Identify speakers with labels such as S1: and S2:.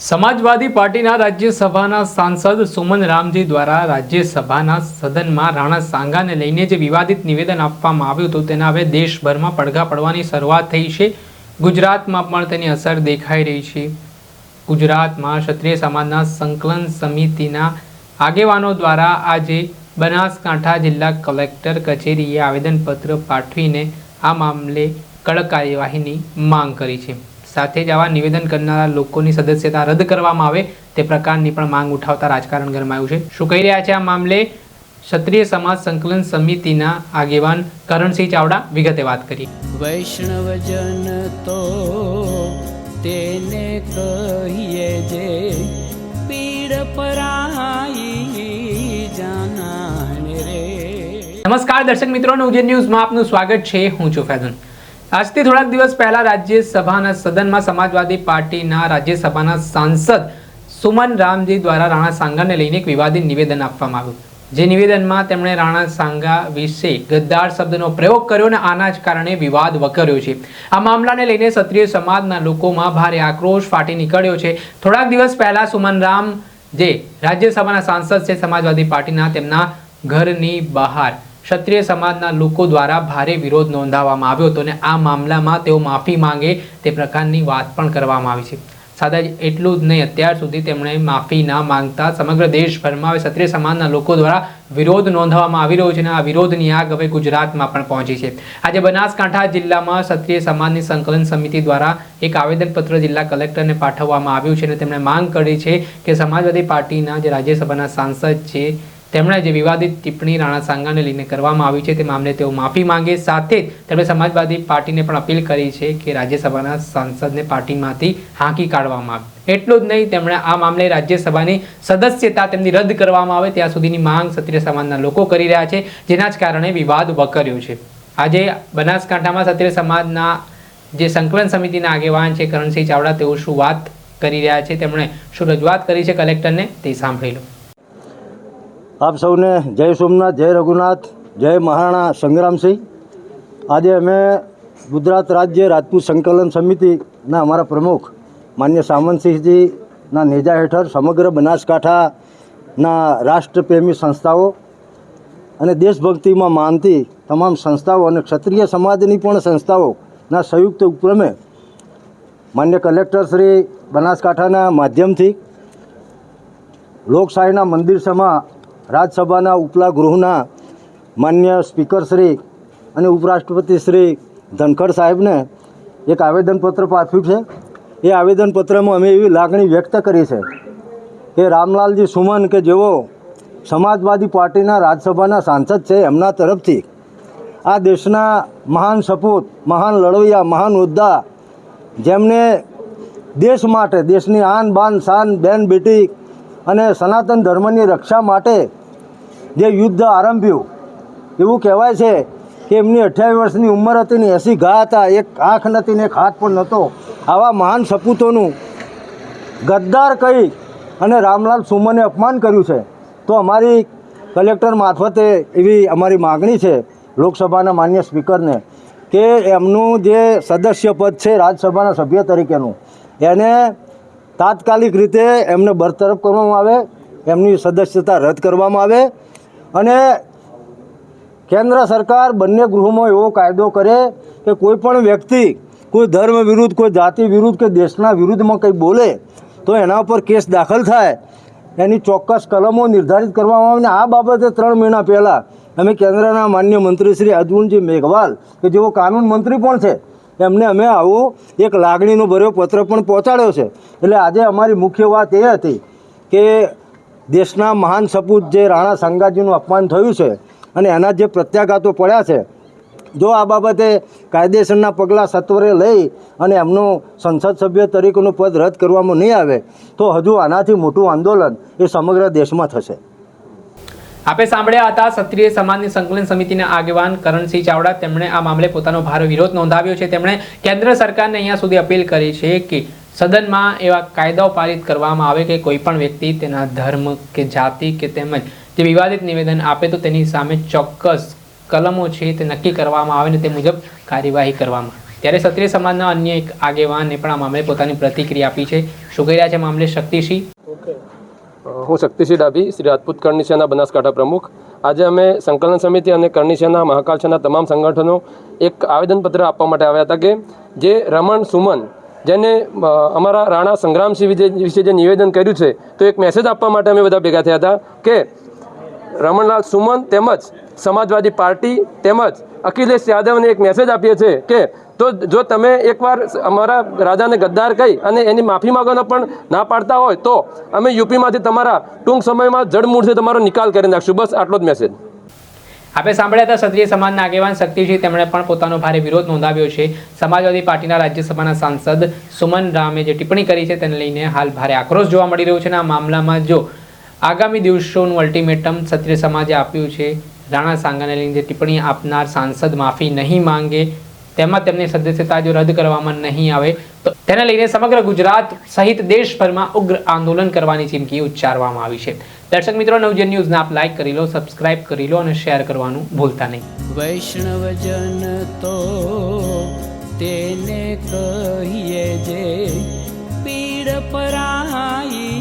S1: સમાજવાદી પાર્ટીના રાજ્યસભાના સાંસદ સુમન રામજી દ્વારા રાજ્યસભાના સદનમાં રાણા સાંગાને લઈને જે વિવાદિત નિવેદન આપવામાં આવ્યું હતું, તેના હવે દેશભરમાં પડઘા પડવાની શરૂઆત થઈ છે. ગુજરાતમાં પણ તેની અસર દેખાઈ રહી છે. ગુજરાતમાં ક્ષત્રિય સમાજના સંકલન સમિતિના આગેવાનો દ્વારા આજે બનાસકાંઠા જિલ્લા કલેક્ટર કચેરીએ આવેદનપત્ર પાઠવીને આ મામલે કડક કાર્યવાહીની માંગ કરી છે. સાથે જ આવા નિવેદન કરનારા લોકોની સદસ્યતા રદ કરવામાં આવે તે પ્રકારની પણ માંગ ઉઠાવતા રાજકારણ ગરમાયું છે. શું કહી રહ્યા છે આ મામલે ક્ષત્રિય સમાજ સંકલન સમિતિના આગેવાન કરણસિંહ ચાવડા વિગતે વાત કરી.
S2: વૈષ્ણવજન તો તેને કહીએ જે પીડ પરાઈ જાનાને રે.
S1: નમસ્કાર દર્શક મિત્રો નવજન ન્યૂઝમાં આપનું સ્વાગત છે. હું છું ફૈઝન આજથી થોડાક દિવસ પહેલા રાજ્યસભાના સદનમાં સમાજવાદી પાર્ટીના રાજ્યસભાના સાંસદ સુમન રામજી દ્વારા રાણા સાંગાને લઈને એક વિવાદિત નિવેદન આપવામાં આવ્યું. જે નિવેદનમાં તેમણે રાણા સાંગા વિશે ગદ્દાર શબ્દનો પ્રયોગ કર્યો અને આના જ કારણે વિવાદ વકર્યો છે. આ મામલાને લઈને ક્ષત્રિય સમાજના લોકોમાં ભારે આક્રોશ ફાટી નીકળ્યો છે. થોડાક દિવસ પહેલા સુમન રામ જે રાજ્યસભાના સાંસદ છે, સમાજવાદી પાર્ટીના તેમના ઘરની બહાર ક્ષત્રિય સમાજના લોકો દ્વારા ભારે વિરોધ નોંધાવવામાં આવ્યો હતો અને આ મામલામાં તેઓ માફી માંગે તે પ્રકારની વાત પણ કરવામાં આવી છે. સાદા એટલું જ નહીં, અત્યાર સુધી તેમણે માફી ના માંગતા સમગ્ર દેશભરમાં હવે ક્ષત્રિય સમાજના લોકો દ્વારા વિરોધ નોંધવામાં આવી રહ્યો છે અને આ વિરોધની આગ હવે ગુજરાતમાં પણ પહોંચી છે. આજે બનાસકાંઠા જિલ્લામાં ક્ષત્રિય સમાજની સંકલન સમિતિ દ્વારા એક આવેદનપત્ર જિલ્લા કલેક્ટરને પાઠવવામાં આવ્યું છે અને તેમણે માંગ કરી છે કે સમાજવાદી પાર્ટીના જે રાજ્યસભાના સાંસદ છે તેમણે જે વિવાદિત ટિપ્પણી રાણા સાંગાને લઈને કરવામાં આવી છે તે મામલે તેઓ માફી માંગે, સાથે જ તેમણે સમાજવાદી પાર્ટીને પણ અપીલ કરી છે કે રાજ્યસભાના સાંસદને પાર્ટીમાંથી હાંકી કાઢવામાં આવે. એટલું જ નહીં, તેમણે આ મામલે રાજ્યસભાની સદસ્યતા તેમની રદ કરવામાં આવે ત્યાં સુધીની માંગ ક્ષત્રિય સમાજના લોકો કરી રહ્યા છે, જેના જ કારણે વિવાદ વકર્યો છે. આજે બનાસકાંઠામાં ક્ષત્રિય સમાજના જે સંકલન સમિતિના આગેવાન છે કરણસિંહ ચાવડા, તેઓ શું વાત કરી રહ્યા છે તેમણે શું રજૂઆત કરી છે કલેક્ટરને તે સાંભળી લો.
S3: આપ સૌને જય સોમનાથ, જય રઘુનાથ, જય મહારાણા સંગ્રામસિંહ. આજે અમે ગુજરાત રાજ્ય રાજપૂત સંકલન સમિતિના અમારા પ્રમુખ માન્ય સામંતસિંહજીના નેજા હેઠળ સમગ્ર બનાસકાંઠાના રાષ્ટ્રપ્રેમી સંસ્થાઓ અને દેશભક્તિમાં માનતી તમામ સંસ્થાઓ અને ક્ષત્રિય સમાજની પણ સંસ્થાઓના સંયુક્ત ઉપક્રમે માન્ય કલેક્ટર શ્રી બનાસકાંઠાના માધ્યમથી લોકશાહીના મંદિર સમા રાજ્યસભાના ઉપલા ગૃહના માન્ય સ્પીકર શ્રી અને ઉપરાષ્ટ્રપતિ શ્રી ધનખડ સાહેબને એક આવેદનપત્ર પાઠવ્યું છે. એ આવેદનપત્રમાં અમે એવી લાગણી વ્યક્ત કરી છે કે રામલાલજી સુમન કે જેઓ સમાજવાદી પાર્ટીના રાજ્યસભાના સાંસદ છે, એમના તરફથી આ દેશના મહાન સપૂત, મહાન લડવૈયા, મહાન હોદ્દા જેમને દેશ માટે, દેશની આન બાન, શાન, બેન, બેટી અને સનાતન ધર્મની રક્ષા માટે જે યુદ્ધ આરંભ્યું. એવું કહેવાય છે કે એમની અઠ્યાવીસ વર્ષની ઉંમર હતી ને એસી ઘા હતા. એક આંખ નથી ને એક હાથ પણ નહોતો આવા મહાન સપૂતોનું ગદ્દાર કહી અને રામલાલ સુમને અપમાન કર્યું છે. તો અમારી કલેક્ટર મારફતે એવી અમારી માગણી છે લોકસભાના માન્ય સ્પીકરને કે એમનું જે સદસ્ય પદ છે રાજ્યસભાના સભ્ય તરીકેનું, એને તાત્કાલિક રીતે એમને બરતરફ કરવામાં આવે, એમની સદસ્યતા રદ કરવામાં આવે અને કેન્દ્ર સરકાર બંને ગૃહોમાં એવો કાયદો કરે કે કોઈ પણ વ્યક્તિ, કોઈ ધર્મ વિરુદ્ધ, કોઈ જાતિ વિરુદ્ધ કે દેશના વિરુદ્ધમાં કંઈ બોલે, તો એના ઉપર કેસ દાખલ થાય. એની ચોક્કસ કલમો નિર્ધારિત કરવામાં આવે આ બાબતે ત્રણ મહિના પહેલાં અમે કેન્દ્રના માન્ય મંત્રી શ્રી અર્જુનજી મેઘવાલ, કે જેઓ કાનૂન મંત્રી પણ છે, એમને અમે આવું એક લાગણીનો ભર્યો પત્ર પણ પહોંચાડ્યો છે. એટલે આજે અમારી મુખ્ય વાત એ હતી કે દેશના મહાન સપૂત જે રાણા સાંગાજીનું અપમાન થયું છે અને એના જે પ્રત્યાઘાતો પડ્યા છે, જો આ બાબતે કાયદેસરના પગલાં સત્વરે લઈ અને એમનું સંસદ સભ્ય તરીકેનું પદ રદ કરવામાં નહીં આવે, તો હજુ આનાથી મોટું આંદોલન એ સમગ્ર દેશમાં થશે.
S1: આપે સાંભળ્યા હતા, ક્ષત્રિય સમાજની સંકલન સમિતિના આગેવાન કરણસિંહ ચાવડા. તેમણે આ મામલે પોતાનો ભારે વિરોધ નોંધાવ્યો છે. તેમણે કેન્દ્ર સરકારને અહીંયા સુધી અપીલ કરી છે કે સદનમાં એવા કાયદાઓ પારિત કરવામાં આવે કે કોઈ પણ વ્યક્તિ તેના ધર્મ કે જાતિ કે તેમજ જે વિવાદિત નિવેદન આપે તો તેની સામે ચોક્કસ કલમો છે તે નક્કી કરવામાં આવે ને તે મુજબ કાર્યવાહી કરવામાં ત્યારે ક્ષત્રિય સમાજના અન્ય એક આગેવાને પણ આ મામલે પોતાની પ્રતિક્રિયા આપી છે. શું કહી રહ્યા છે મામલે શક્તિસિંહ?
S4: હું શક્તિસિંહ ડાભી, શ્રી રાજપૂત કરણી બનાસકાંઠા પ્રમુખ. આજે અમે સંકલન સમિતિ અને કરણી સેના મહાકાલ તમામ સંગઠનો એક આવેદનપત્ર આપવા માટે આવ્યા હતા કે જે રમણ સુમન જેને અમારા રાણા સંગ્રામસિંહ વિશે જે નિવેદન કર્યું છે, તો એક મેસેજ આપવા માટે અમે બધા ભેગા થયા હતા કે રમણલાલ સુમન તેમજ સમાજવાદી પાર્ટી તેમજ અખિલેશ યાદવને એક મેસેજ આપીએ છીએ કે, તો જો તમે એકવાર અમારા રાજાને ગદ્દાર કહી અને એની માફી માંગવાનો પણ ના પાડતા હોય, તો અમે યુપીમાંથી તમારા ટૂંક સમયમાં જડમૂળથી તમારો નિકાલ કરી નાખશું. બસ આટલો જ મેસેજ
S1: આપણે સાંભળ્યા હતા ક્ષત્રિય સમાજના આગેવાન શક્તિસિંહ તેમણે પણ પોતાનો ભારે વિરોધ નોંધાવ્યો છે. સમાજવાદી પાર્ટીના રાજ્યસભાના સાંસદ સુમન રામે જે ટિપ્પણી કરી છે તેને લઈને હાલ ભારે આક્રોશ જોવા મળી રહ્યો છે આ મામલામાં જો આગામી દિવસોનું અલ્ટિમેટમ ક્ષત્રિય સમાજે આપ્યું છે, રાણા સાંગાને લઈને જે ટિપ્પણી આપનાર સાંસદ માફી નહીં માંગે તેમાં તેમની સદસ્યતા જો રદ કરવામાં નહીં આવે, તો તેને લઈને સમગ્ર ગુજરાત સહિત દેશભરમાં ઉગ્ર આંદોલન કરવાની ચીમકી ઉચ્ચારવામાં આવી છે. દર્શક મિત્રો, નવજન ન્યૂઝને આપ લાઈક કરી લો, સબસ્ક્રાઇબ કરી લો અને શેર કરવાનું ભૂલતા નહીં.
S2: વૈષ્ણવજન તો તેને કહીએ જે, પીડ પરાઈ